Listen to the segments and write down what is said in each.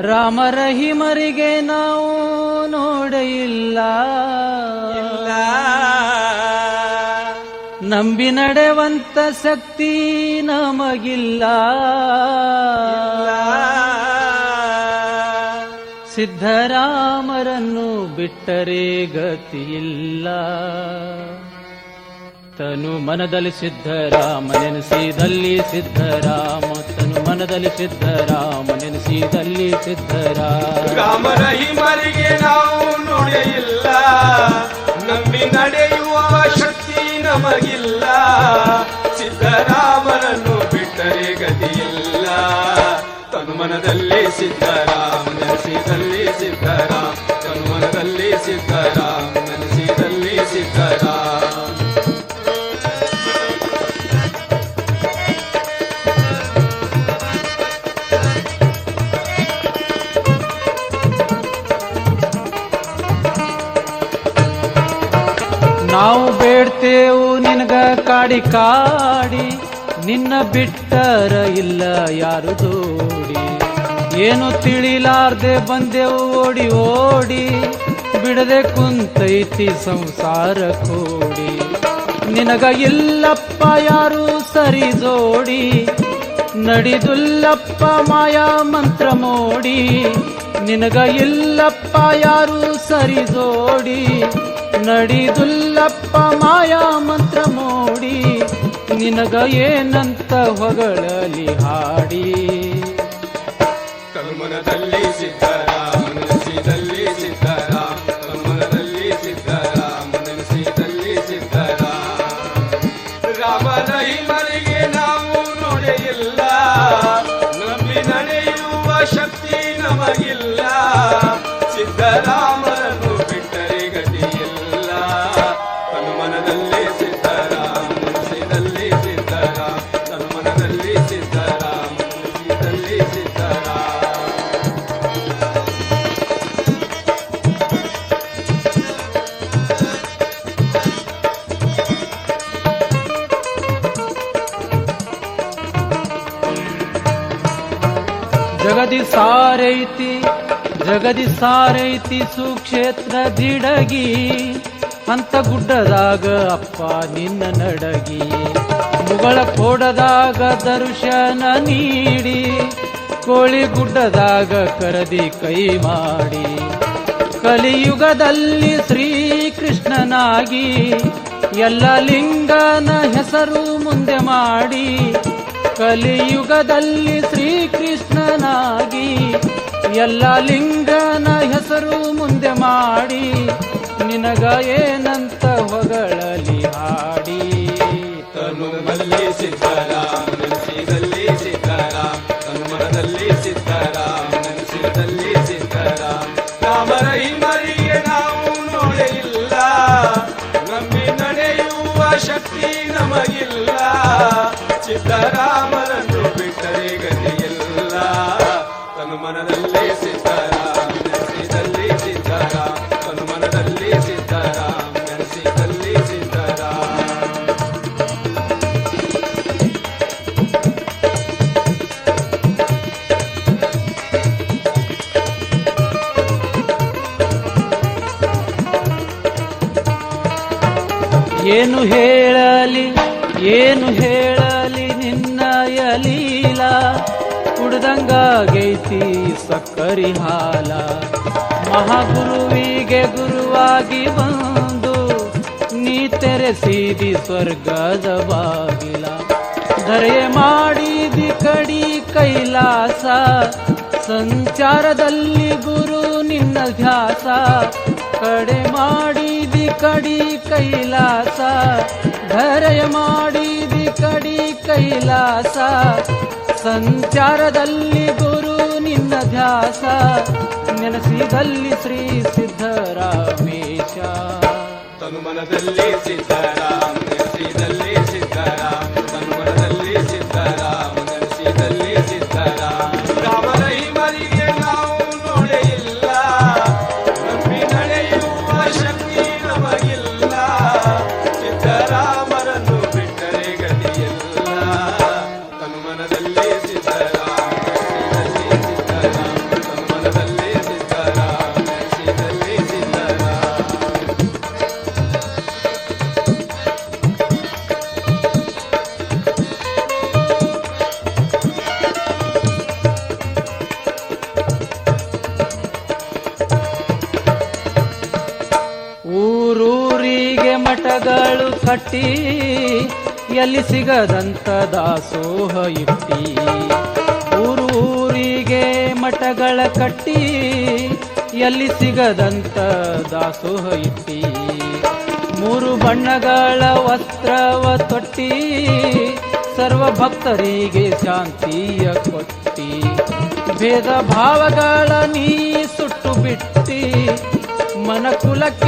ರಾಮರ ರಹಿಮರಿಗೆ ನಾವು ನೋಡಿಲ್ಲ ಇಲ್ಲ. ನಂಬಿ ನಡೆವಂತ ಶಕ್ತಿ ನಮಗಿಲ್ಲ. ಸಿದ್ಧರಾಮರನ್ನು ಬಿಟ್ಟರೆ ಗತಿಯಿಲ್ಲ. ತನು ಮನದಲ್ಲಿ ಸಿದ್ಧರಾಮ ನೆನೆಸಿದಲ್ಲಿ ಸಿದ್ಧರಾಮ ಮನದಲ್ಲಿ ಸಿದ್ಧರಾಮ ನೆನೆಸಿದಲ್ಲಿ ಸಿದ್ಧರಾಮ ಹಿಮರಿಗೆ ನಾವು ನುಡಿಯಿಲ್ಲ ನಂಬಿ ನಡೆಯುವ ಶಕ್ತಿ ನಮಗಿಲ್ಲ. ಸಿದ್ದರಾಮನನ್ನು ಬಿಟ್ಟರೆ ಗತಿಯಿಲ್ಲ. ತನುಮನದಲ್ಲಿ ಸಿದ್ದರಾಮ ನೆನೆಸಿದಲ್ಲಿ ಸಿದ್ದರಾಮ ತನುಮನದಲ್ಲಿ ಸಿದ್ದರಾಮ ನಾವು ಬೇಡ್ತೇವು ನಿನಗ ಕಾಡಿ ಕಾಡಿ, ನಿನ್ನ ಬಿಟ್ಟರ ಇಲ್ಲ ಯಾರು ದೋಡಿ. ಏನು ತಿಳಿಲಾರ್ದೆ ಬಂದೆವು ಓಡಿ ಓಡಿ, ಬಿಡದೆ ಕುಂತೈತಿ ಸಂಸಾರ ಕೋಡಿ. ನಿನಗ ಇಲ್ಲಪ್ಪ ಯಾರು ಸರಿ ಜೋಡಿ, ನಡಿದುಲ್ಲಪ್ಪ ಮಾಯಾ ಮಂತ್ರ ಮೋಡಿ. ನಿನಗ ಇಲ್ಲಪ್ಪ ಯಾರು ಸರಿ ಜೋಡಿ ನಡಿದುಲ್ಲಪ್ಪ ಮಾಯಾ ಮಂತ್ರ ಮೋಡಿ. ನಿನಗ ಏನಂತ ಹೊಗಳಲಿ ಹಾಡಿ? ಕಲ್ಮನದಲ್ಲಿ ಸಿದ್ಧರಾಮ ಸಿದ್ದರಾಮ. ನೆನೆಸಿದಲ್ಲಿ ಸಿದ್ದರಾಮ. ರಾಮನ ಹಿಮರಿಗೆ ತನುಮನದಲ್ಲಿ ಸಿದ್ದರಾಮ ನೆನೆಸಿದಲ್ಲಿ ಸಿದ್ದರಾಮ ತನುಮನದಲ್ಲಿ ಅಂತ ಗುಡ್ಡದಾಗ, ಅಪ್ಪ ನಿನ್ನ ನಡಗಿ. ಮುಗಳ ಕೋಡದಾಗ ದರ್ಶನ ನೀಡಿ. ಕೋಳಿ ಗುಡ್ಡದಾಗ ಕರದಿ ಕೈ ಮಾಡಿ. ಕಲಿಯುಗದಲ್ಲಿ ಶ್ರೀಕೃಷ್ಣನಾಗಿ, ಎಲ್ಲ ಲಿಂಗನ ಹೆಸರು ಮುಂದೆ ಮಾಡಿ. ಕಲಿಯುಗದಲ್ಲಿ ಶ್ರೀಕೃಷ್ಣನಾಗಿ, ಎಲ್ಲ ಲಿಂಗನ ಹೆಸರು ಮುಂದೆ ಮಾಡಿ. ನಿನಗ ಏನಂತ ಹೊಗಳಲಿ ಹಾಡಿ. ತನುಮಲ್ಲಿ ಸಿದ್ದರಾಮ ಸಿದ್ಧರಾಮ, ತನು ಮನದಲ್ಲಿ ಸಿದ್ಧರಾಮ ನೆನೆಸಿದಲ್ಲಿ ಸಿದ್ಧರಾಮ. ರಾಮರ ಹಿಮರಿಗೆ ನಾವು ಇಲ್ಲ ನಂಬಿ ನಡೆಯುವ ಶಕ್ತಿ ನಮಗಿಲ್ಲ. ಸಿದ್ಧರಾಮನನ್ನು ಬಿಟ್ಟರೆ ಗತಿಯಿಲ್ಲ, ತನು ಮನದಲ್ಲಿ ನೆನೆಸಿದಲ್ಲಿ ಏನು ಹೇಳಲಿ ಏನು ಹೇಳಲಿ ನಿನ್ನ ಯಲೀಲ ಕುಡ್ದಂಗಾಗೈತಿ ಸಕ್ಕರಿ ಹಾಲ ಮಹಾಗುರುವಿಗೆ ಗುರುವಾಗಿ ಬಂದು ನೀ ತೆರೆಸಿದಿ ಸ್ವರ್ಗದ ಬಾಗಿಲ. ಧರೆ ಮಾಡಿದಿ ಕಡಿ ಕೈಲಾಸ, ಸಂಚಾರದಲ್ಲಿ ಗುರು ನಿನ್ನ ಧ್ಯಾಸ. ಕಡೆ ಮಾಡಿದಿ ಕಡಿ ಕೈಲಾಸ, ಧರೆಯ ಮಾಡಿದಿ ಕಡಿ ಕೈಲಾಸ, ಸಂಚಾರದಲ್ಲಿ ಗುರು ನಿನ್ನ ಧ್ಯಾಸ, ನೆನೆಸಿದಲ್ಲಿ ಶ್ರೀ ಸಿದ್ಧರಾಮೇಶ. ತನುಮನದಲ್ಲಿ ಸಿದ್ದರಾಮ ಮಠಗಳು ಕಟ್ಟಿ, ಎಲ್ಲಿ ಸಿಗದಂತ ದಾಸೋಹ ಇಟ್ಟಿ. ಊರೂರಿಗೆ ಮಠಗಳ ಕಟ್ಟಿ, ಎಲ್ಲಿ ಸಿಗದಂತ ದಾಸೋಹ ಇಟ್ಟಿ. ಮೂರು ಬಣ್ಣಗಳ ವಸ್ತ್ರವ ತೊಟ್ಟಿ ಸರ್ವ ಭಕ್ತರಿಗೆ ಶಾಂತಿಯ ಕೊಟ್ಟಿ. ಭೇದ ಭಾವಗಳ ನೀ ಸುಟ್ಟು ಬಿಟ್ಟಿ ಮನಕುಲಕ್ಕೆಲ್ಲ ನೀ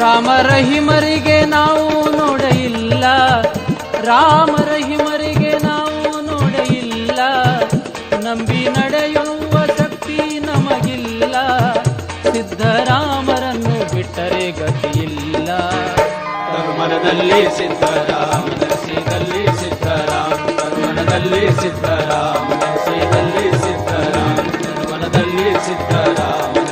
ರಾಮ ರಹಿಮರಿಗೆ ನಾವು ನೋಡ ಇಲ್ಲ ರಾಮ ರಹಿಮರಿಗೆ ನಾವು ನೋಡ ಇಲ್ಲ ನಂಬಿ ನಡೆಯುವ ಶಕ್ತಿ ನಮಗಿಲ್ಲ. ಸಿದ್ಧರಾಮರನ್ನು ಬಿಟ್ಟರೆ ಗತಿಯಿಲ್ಲ. ಇಲ್ಲ ಮನದಲ್ಲಿ ಸಿದ್ಧರಾಮ ನೆನೆಸಿದಲ್ಲಿ ಸಿದ್ಧರಾಮ ಕರ್ಮನದಲ್ಲಿ ಮನದಲ್ಲಿ ಸಿದ್ಧರಾಮ ನೆನೆಸಿದಲ್ಲಿ ಸಿದ್ಧರಾಮ ಸಿದ್ಧರಾಮ